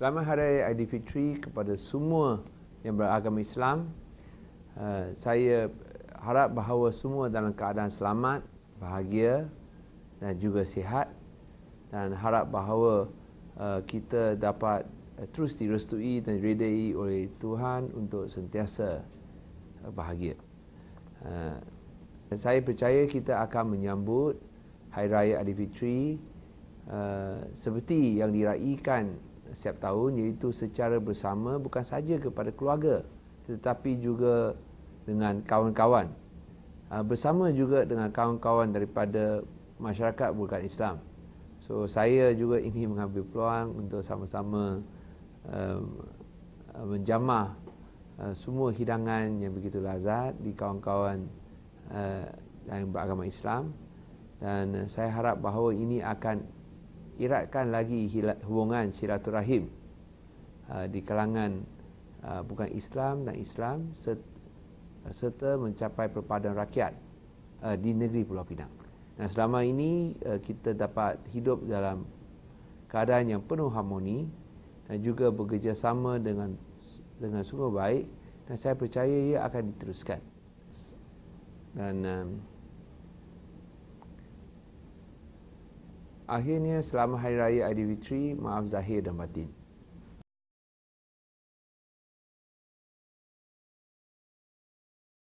Selamat Hari Aidilfitri kepada semua yang beragama Islam. Uh, saya harap bahawa semua dalam keadaan selamat, bahagia dan juga sihat dan harap bahawa uh, kita dapat uh, terus direstui dan diredai oleh Tuhan untuk sentiasa uh, bahagia. Uh, saya percaya kita akan menyambut Hari Raya Aidilfitri uh, seperti yang diraikan setiap tahun iaitu secara bersama bukan saja kepada keluarga tetapi juga dengan kawan-kawan uh, bersama juga dengan kawan-kawan daripada masyarakat bukan Islam. So saya juga ingin mengambil peluang untuk sama-sama uh, menjamah uh, semua hidangan yang begitu lazat di kawan-kawan uh, yang beragama Islam dan saya harap bahawa ini akan iratkan lagi hubungan silaturahim uh, di kalangan uh, bukan Islam dan Islam serta mencapai perpaduan rakyat uh, di negeri Pulau Pinang. Dan selama ini kita dapat hidup dalam keadaan yang penuh harmoni dan juga bekerjasama dengan dengan sungguh baik dan saya percaya ia akan diteruskan. Dan um, Akhirnya selama Hari Raya Aidilfitri, maaf zahir dan batin.